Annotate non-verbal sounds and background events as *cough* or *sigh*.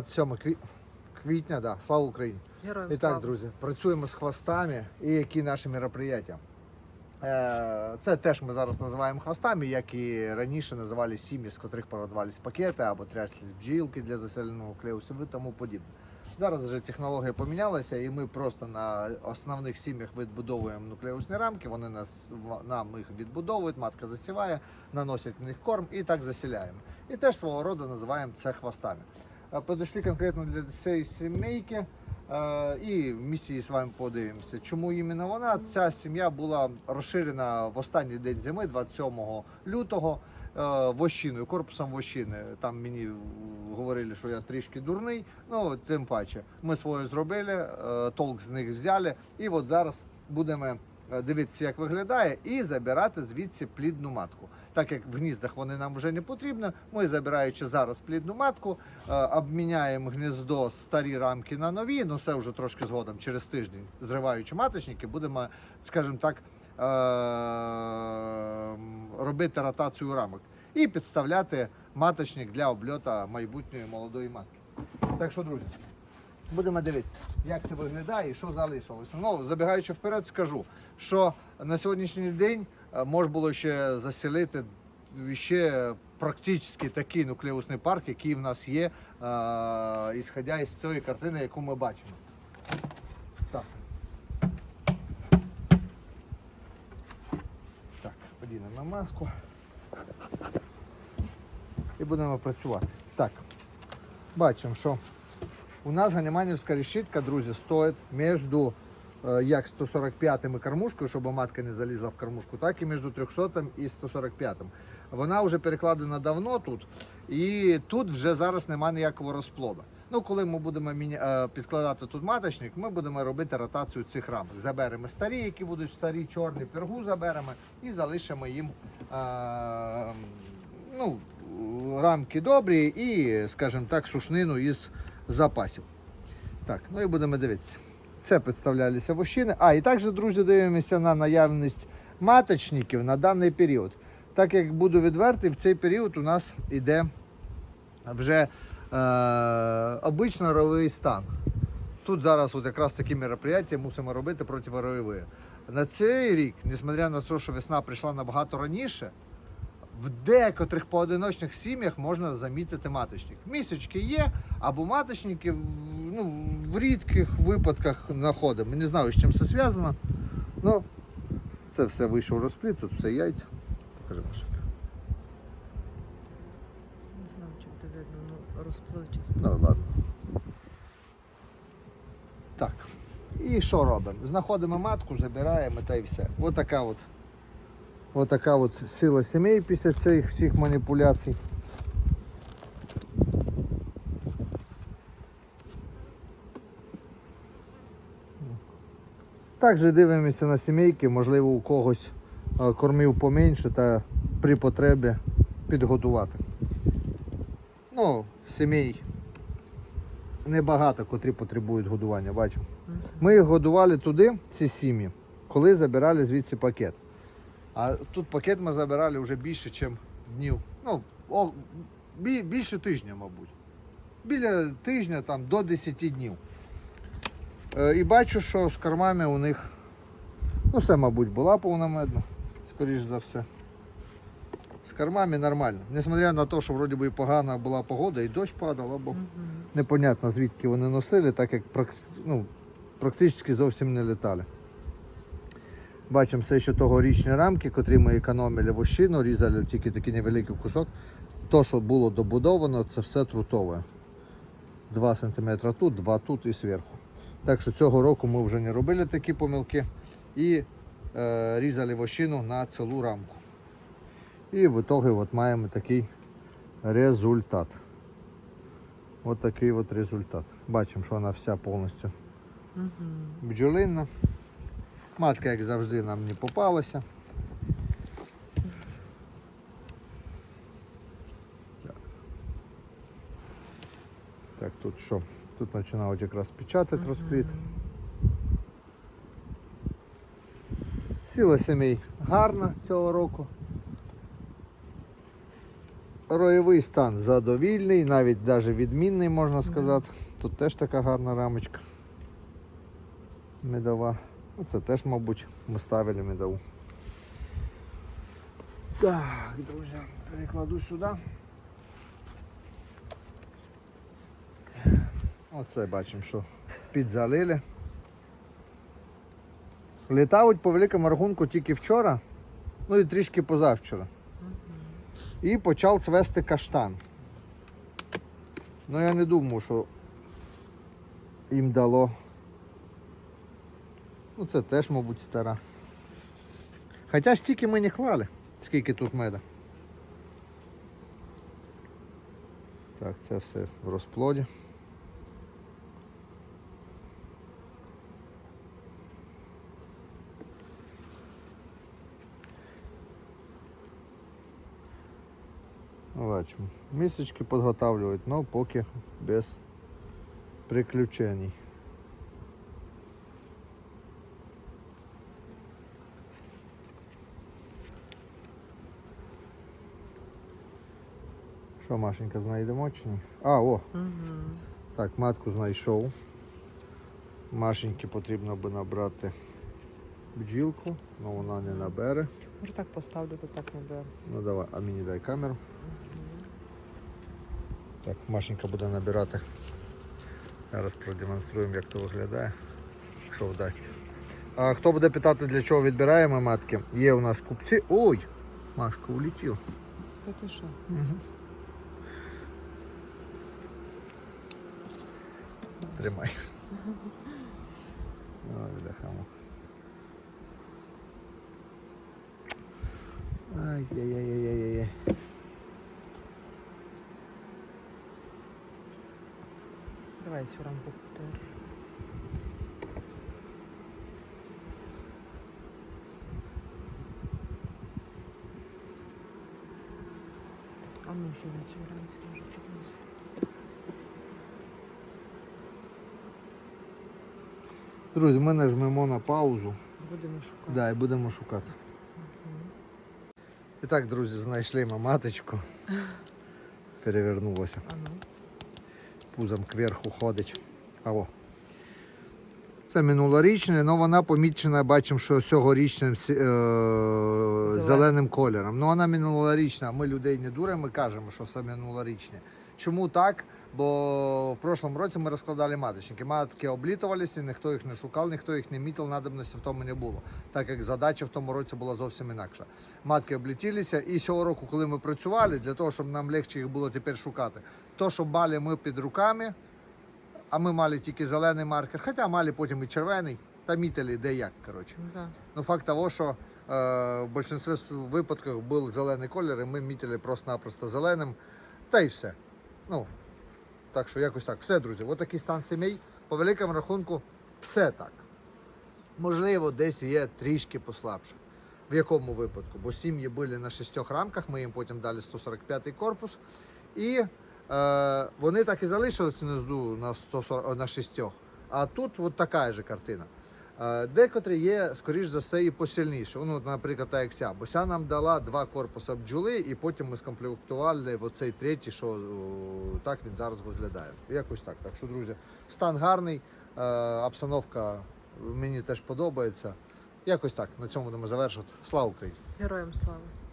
Друзі, вітаю! 27 кві- квітня, да. слава Україні! Героям І слава. так, друзі, працюємо з хвостами і які наші мероприятия. Е, Це теж ми зараз називаємо хвостами, як і раніше називали сім'ї, з котрих продавались пакети або тряслись бджілки для заселеного клеусу і тому подібне. Зараз вже технологія помінялася, і ми просто на основних сім'ях відбудовуємо нуклеусні рамки. Вони нас нам їх відбудовують, матка засіває, наносять в них корм і так засіляємо. І теж свого роду називаємо це хвостами. Подійшли конкретно для цієї сімейки. І в місії з вами подивимося, чому іменно вона. Ця сім'я була розширена в останній день зими, 27 лютого, вощиною, корпусом вощини. Там мені говорили, що я трішки дурний. Ну тим паче, ми своє зробили, толк з них взяли, і от зараз будемо дивитися, як виглядає, і забирати звідси плідну матку. Так як в гніздах вони нам вже не потрібні, ми забираючи зараз плідну матку, е, обміняємо гніздо старі рамки на нові. Ну це вже трошки згодом, через тиждень, зриваючи маточники, будемо, скажімо так, е, робити ротацію рамок і підставляти маточник для обльота майбутньої молодої матки. Так що, друзі, будемо дивитися, як це виглядає і що залишилось. Ну, забігаючи вперед, скажу, що на сьогоднішній день можна було ще заселити ще практично такий нуклеусний парк, який в нас є, е, ісходя із цієї картини, яку ми бачимо. Так. Так, подінемо маску. І будемо працювати. Так, бачимо, що у нас ганіманівська решітка, друзі, стоїть між е, як 145 кормушкою, щоб матка не залізла в кормушку, так і між 300 і 145. Вона вже перекладена давно тут, і тут вже зараз немає ніякого розплоду. Ну, коли ми будемо е, підкладати тут маточник, ми будемо робити ротацію цих рамок. Заберемо старі, які будуть старі, чорні, пергу заберемо і залишимо їм е, ну, рамки добрі і, скажімо так, сушнину із запасів. Так, ну і будемо дивитися. Це представлялися вощини. А, і також, друзі, дивимося на наявність маточників на даний період. Так як буду відвертий, в цей період у нас йде вже е, обичний ровий стан. Тут зараз от якраз такі мероприятия мусимо робити противоройові. На цей рік, несмотря на те, що весна прийшла набагато раніше, в декотрих поодиночних сім'ях можна замітити маточник. Місячки є, або маточники ну, в рідких випадках знаходимо. Не знаю, з чим це зв'язано. Ну, це все вийшов розплід, тут все яйця. Покажи Маша. Не знаю, чи буде видно, ну розпливчасто. Ну ладно. Так. І що робимо? Знаходимо матку, забираємо та й все. Ось така от. Ось така от сила сімей після цих всіх маніпуляцій. Також дивимося на сімейки, можливо, у когось е, кормів поменше та при потребі підготувати. Ну, сімей небагато, котрі потребують годування, бачимо. Ми їх годували туди, ці сім'ї, коли забирали звідси пакет. А тут пакет ми забирали вже більше, ніж днів. Ну, о, більше тижня, мабуть. Біля тижня там до 10 днів. Е, і бачу, що з кормами у них, ну все, мабуть, була повномедна, скоріш за все. З кормами нормально. Несмотря на те, що вроді би і погана була погода, і дощ падав, або Мгм. непонятно звідки вони носили, так як ну, практично зовсім не літали. Бачимо все ще тогорічні рамки, котрі ми економили вощину, різали тільки такий невеликий кусок. То, що було добудовано, це все трутове. 2 см тут, 2 тут і зверху. Так що цього року ми вже не робили такі помилки і е, різали вощину на цілу рамку. І в ітогі от маємо такий результат. Ось такий от результат. Бачимо, що вона вся повністю Мгм. бджолинна. Матка, як завжди, нам не попалася. Так, так тут що? Тут починають якраз печатати Мгм. розплід. Сіла сімей гарна цього року. роєвий стан задовільний, навіть навіть відмінний, можна сказати. Тут теж така гарна рамочка. Медова. Оце теж, мабуть, ми ставили медову. Так, друзі, перекладу сюди. Оце бачимо, що підзалили. Літають по великому рахунку тільки вчора, ну і трішки позавчора. І почав цвести каштан. Ну я не думаю, що їм дало. Ну це теж, мабуть, стара. Хоча стільки ми не клали, скільки тут меда. Так, це все в розплоді. Бачимо. Місячки підготавлюють, але поки без приключень. Що, Машенька, знайдемо чи ні? А, о, Угу. так, матку знайшов. Машеньки потрібно би набрати бджілку, але вона не набере. Може так поставлю, то так не беру. Ну давай, а мені дай камеру. Так, Машенька буде набирати. Зараз продемонструємо, як то виглядає, якщо вдасться. А хто буде питати, для чого відбираємо матки? Є у нас купці. Ой! Машка улетів. Та ти що? Угу. Тримай. Ой, бляхамо. Ай-яй-яй-яй-яй-яй. Давай цю рамку потер. А ну ще на цій рамці може подивися. Друзі, ми нажмемо на паузу. Будемо шукати. Да, і будемо шукати. І так, друзі, знайшли ми маточку. *laughs* Перевернулося. А ну. Пузом кверху ходить. Аво. Це минулорічне, але вона помічена, бачимо, що цьогорічним е- зеленим кольором. Ну вона минулорічна, ми людей не дуримо, ми кажемо, що це минулорічне. Чому так? Бо в прошлому році ми розкладали маточники. Матки облітувалися, ніхто їх не шукав, ніхто їх не мітив, надобності в тому не було. Так як задача в тому році була зовсім інакша. Матки облетілися, і цього року, коли ми працювали, для того, щоб нам легше їх було тепер шукати, то, що мали ми під руками, а ми мали тільки зелений маркер, хоча мали потім і червоний, та мітили де як. коротше. Ну, да. Ну факт того, що е, в більшості випадків був зелений колір, і ми мітили просто-напросто зеленим, та й все. Ну, так що якось так. Все, друзі, от такий стан сімей. По великому рахунку, все так. Можливо, десь є трішки послабше. В якому випадку? Бо сім'ї були на шістьох рамках, ми їм потім дали 145-й корпус. І вони так і залишились внизу на, 140, на шістьох. А тут от така ж картина. Е, Декотрі є, скоріш за все, і посильніше. Ну, наприклад, та як ця. Бо ця нам дала два корпуси бджоли, і потім ми скомплектували оцей третій, що так він зараз виглядає. Якось так. Так що, друзі, стан гарний, е, обстановка мені теж подобається. Якось так. На цьому будемо завершувати. Слава Україні! Героям слава.